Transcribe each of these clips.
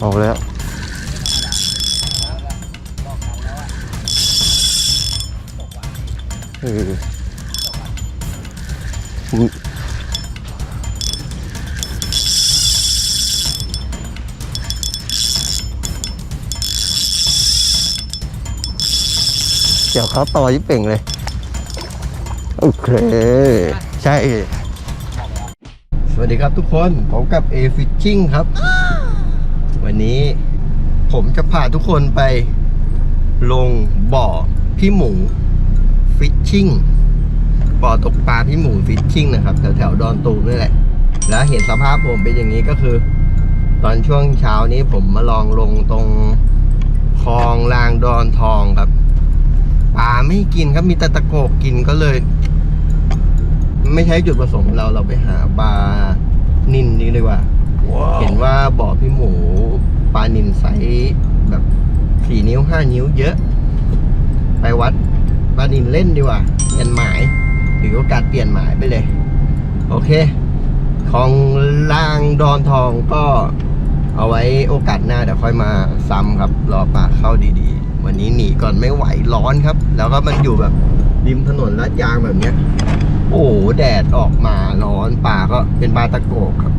ออาแล้วเอออุ๊ยเดี๋ยวเขาต่อยิ่เป่งเลย โอเค ใช่ สวัสดีครับทุกคนผมกับ A Fishing ครับ วันนี้ผมจะพาทุกคนไป ลงบ่อพี่หมูฟิชชิ่งบ่อตกปลาพี่หมูฟิชชิ่งนะครับแถวแถวๆดอนตูมนี่แหละ แล้วเห็นสภาพผมเป็นอย่างนี้ก็คือ ตอนช่วงเช้านี้ผมมาลองลงตรงคลองลางดอนทองครับปลาไม่กินครับมีแต่ตะโกกกินก็เลย ไม่ใช่จุดประสงค์ของเราเราไปหาปลานินนี่เลยว่า เห็นว่าบ่อพี่หมูปลานินไซส์แบบสี่นิ้วห้านิ้วเยอะ ไปวัดปลานินเล่นดีกว่าเปลี่ยนหมายถือโอกาสเปลี่ยนหมายไปเลย โอเค ของล่างดอนทองก็เอาไว้โอกาสหน้าเดี๋ยวค่อยมาซ้ำครับ รอปลาเข้าดีๆ วันนี้หนีก่อนไม่ไหวร้อนครับ แล้วก็มันอยู่แบบริมถนนลาดยางแบบเนี้ย โอ้โหแดดออกมาร้อนป่าก็เป็นบาตะโกกครับ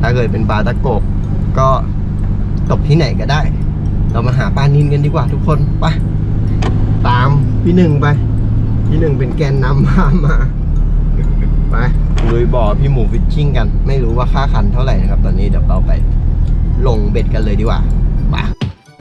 ถ้าเกิดเป็นบาตะโกกก็ตกที่ไหนก็ได้ เรามาหาปลานินกันดีกว่าทุกคนไปตามพี่หนึ่งไป พี่หนึ่งเป็นแกนนำพามาไปลุยบ่อพี่หมูฟิชชิ่งกัน ไม่รู้ว่าค่าคันเท่าไหร่นะครับ ตอนนี้เดี๋ยวเราไปลงเบ็ดกันเลยดีกว่าไป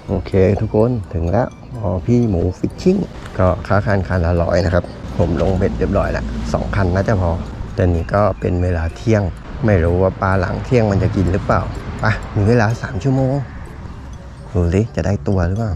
โอเค ทุกคนถึงแล้วบ่อพี่หมูฟิชชิ่งก็ค่าคันคันละร้อยนะครับ ผมลงเบ็ดเรียบร้อยแล้วสองคันน่าจะพอแต่นี้ก็เป็นเวลาเที่ยง ไม่รู้ว่าปลาหลังเที่ยงมันจะกินหรือเปล่าไปมีเวลาสามชั่วโมงดูสิจะได้ตัวหรือเปล่า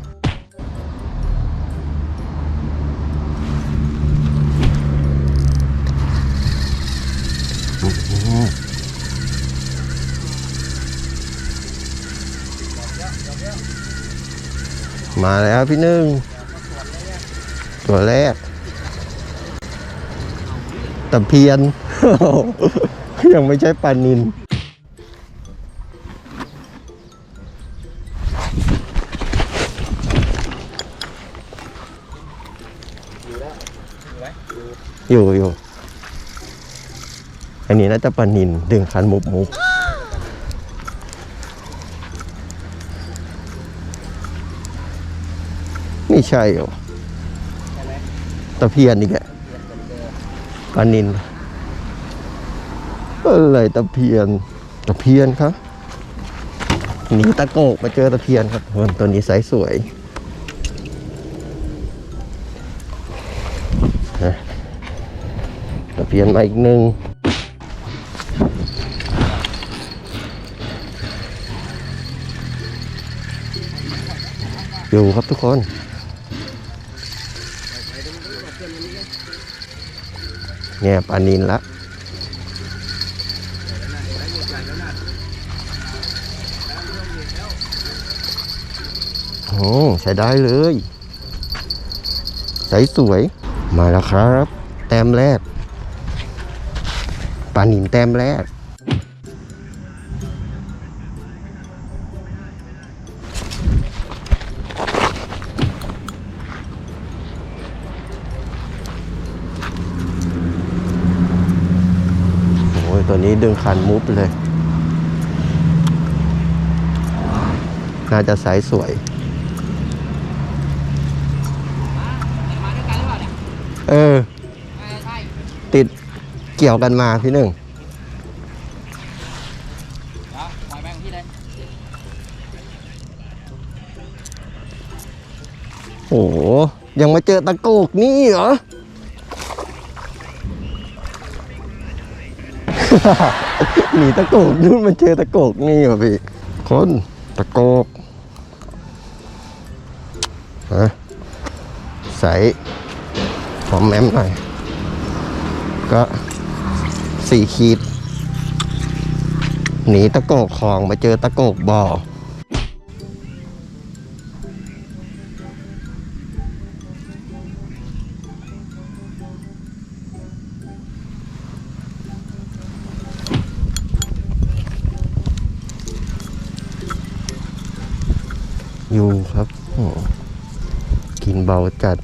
มาแล้วพี่หนึ่ง ตัวแรก ตะเพียน ยังไม่ใช่ปลานินอยู่อยู่อันนี้น่าจะปลานินดึงคันมุบมุบไม่ใช่หรอตะเพียนอีกแกานินอะไรตะเพียนตะเพียนครับหนีตะโกกมาเจอตะเพียนครับมันตัวนี้ไซส์สวยนะตะเพียนมาอีกหนึ่งอยู่ครับทุกคน เนี่ยปลานินละโอ้ใช้ได้เลย ใสสวยมาแล้วครับ แต้มแรกปลานินแต้มแรก อ้ยตัวนี้ดึงคันมุฟเลย น่าจะส์สวยมาด้วย เออ ติดเกี่ยวกันมาพี่หนึ่งโอ้ยังมาเจอตะโกกนี่เหรอ หนีตะโกกนู่นมาเจอตะโกกนี่เหรอพี่ คนตะโกกฮะใส่หอมแหมมหน่อย ก็สี่ขีด หนีตะโกกคลองมาเจอตะโกกบ่อ เบาจัด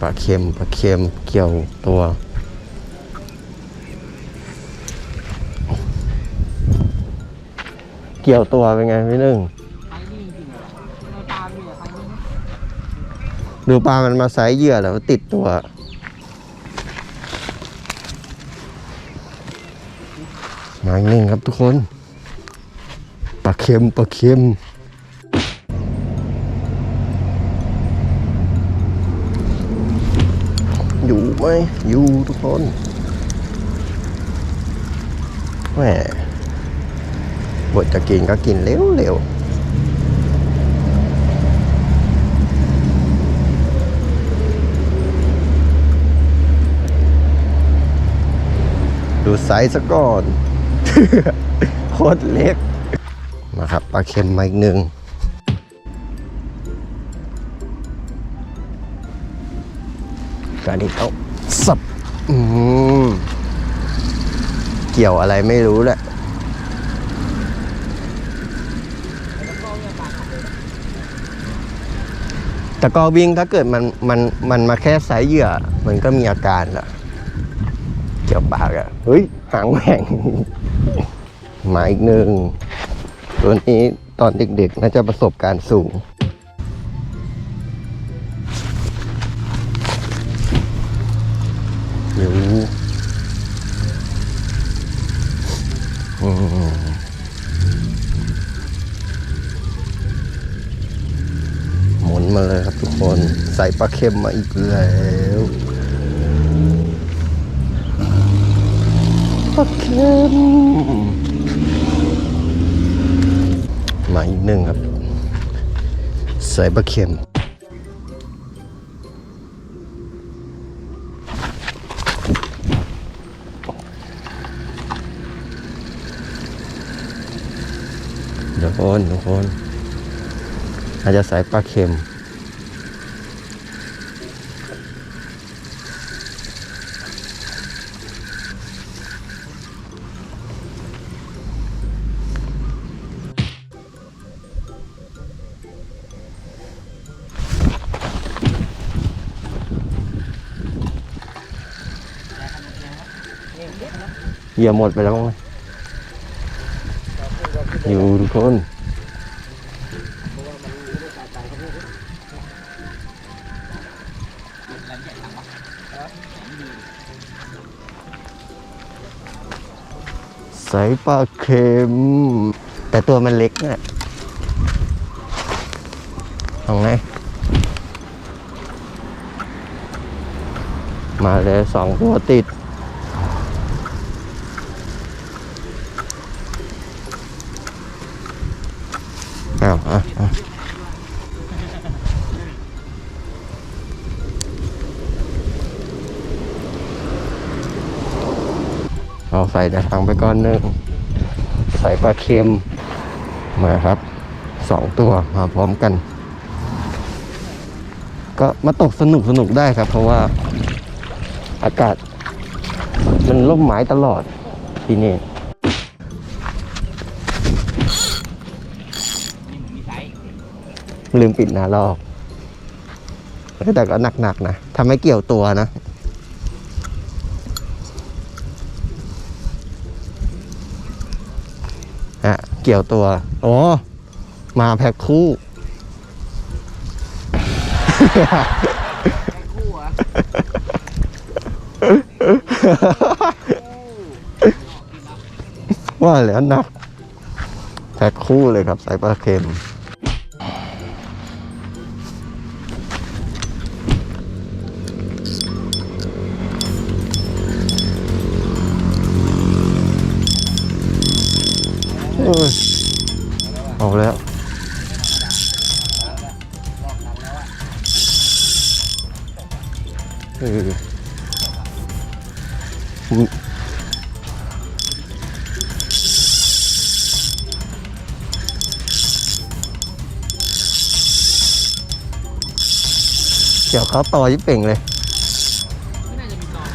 ปลาเค็มปลาเค็มเกี่ยวตัวเกี่ยวตัวเป็นไงพี่หนึ่ง ดูปลามันมาไซส์เหยื่อแล้วติดตัวมาหนึ่งครับทุกคนปลาเค็มปลาเค็มอยู่ไหมอยู่ทุกคนแหมบทจะกินก็กินเร็วเร็วๆ ดูไซส์ซะก่อน โคตรเล็ก มาครับปลาเค็มมาอีกหนึ่งการนี้เอาสับอืมเกี่ยวอะไรไม่รู้แหละแต่ก็วิ่งถ้าเกิดมันมันมันมาแค่ไซส์เหยื่อ มันก็มีอาการละ กี่ยเฮ้ยหางแหว่งหมาอีกหนึ่งตัวนี้ตอนเด็กๆน่าจะประสบการณ์สูงอยู่อืมหมุนมาเลยครับทุกคน ใส่ปลาเค็มมาอีกแล้ว ปลาเค็มมาอีกหนึ่งครับ ใส่ปลาเค็มเดี๋ยวคนทุกคนอาจจะใส่ปลาเค็ม เหยื่อหมดไปแล้วมั้งอยู่ทุกคนใส่ปลาเค็ม แต่ตัวมันเล็กนี่ยเอาไง มาเลยสองตัวติด อ้าวอะอะ เอาใส่ในถังไปก้อนหนึ่งใส่ปลาเค็มมาครับสองตัวมาพร้อมกัน ก็มาตกสนุกสนุกได้ครับ เพราะว่าอากาศ มันร่มไม้ตลอดที่นี่ลืมปิดหนาลอกแต่ก็หนักๆนะทำให้เกี่ยวตัวนะ ฮะเกี่ยวตัวโอ้มาแพ็คคู่ไอ้คู่เหรอะว่าแล้วหนักแพ็คคู่เลยครับสายปลาเค็ม ดี๋ยวเขาต่อยิ่เป่งเลย ไม่น่าจะมีตอน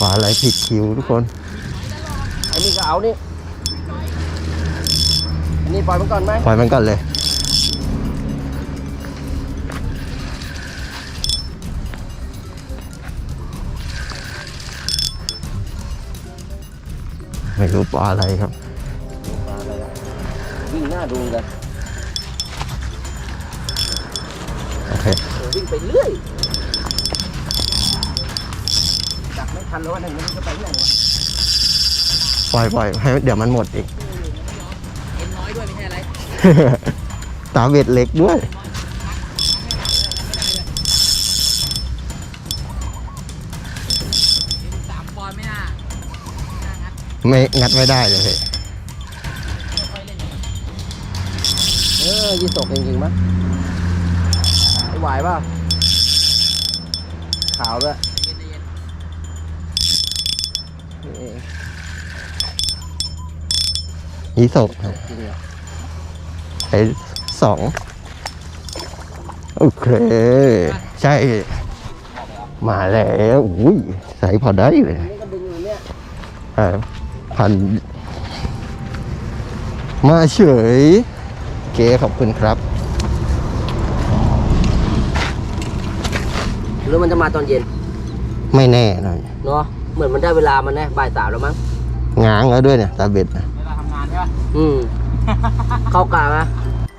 ปลาอะไรผิดคิวทุกคน อันนี้ก็เอานี่อันนี้ปล่อยมันก่อนไหมปล่อยมันก่อนเลย ไม่รู้ปลาอะไรครับปลาอะไรอะวิ่งหน้าดูเลยโอเคเออวิ่งไปเรื่อยจับไม่ทันแล้ววันหนึ่งมันจะไปไหนวะปล่อยปล่อยให้เดี๋ยวมันหมดอีก เอ็นน้อยด้วยไม่ใช่อะไร ตาเวทเล็กด้วย ไม่งัดไม่ได้เลยค่อยๆเล่นเออยี่สกจริงๆมั้ยไม่ไหวป่ะ ขาวด้วยใจเย็นใจเย็นนี่เองยีสกจริงเหรอใช้สองโอเค ใช่ มาแล้วอุ้ยใส่พอได้เลยอันนี้ ก็ดึงอยู่เนี่ยเออพันมาเฉย เก๋ขอบคุณครับ หรือมันจะมาตอนเย็นไม่แน่หน่อยเนาะเหมือนมันได้เวลามันแน่บ่ายสามแล้วมั้งง้างแล้วด้วยเนี่ยตาเบ็ดนะเวลาทำงานใช่ป่ะอืม เข้ากลางนะ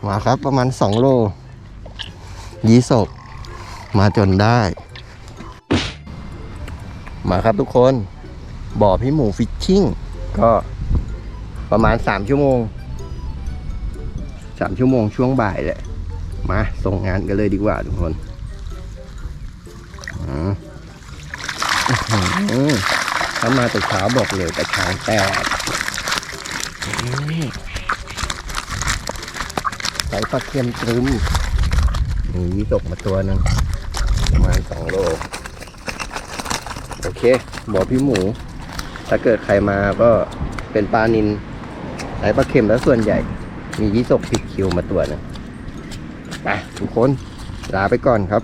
มาครับประมาณสองโลยีสกมาจนได้ มาครับทุกคน บ่อพี่หมูฟิชชิ่ง ก็ประมาณสามชั่วโมงสามชั่วโมงช่วงบ่ายแหละ มาส่งงานกันเลยดีกว่าทุกคนถ้ามาแต่เช้าบอกเลยแต่ช้างแตกใส่ปลาเค็มตรึมมีวิตกมาตัวหนึงประมาณสองโล โอเค บอกพี่หมู ถ้าเกิดใครมาก็เป็นปลานินใส่ปลาเค็มแล้วส่วนใหญ่ มียี่สกผิดคิวมาตัวนะไปทุกคนลาไปก่อนครับ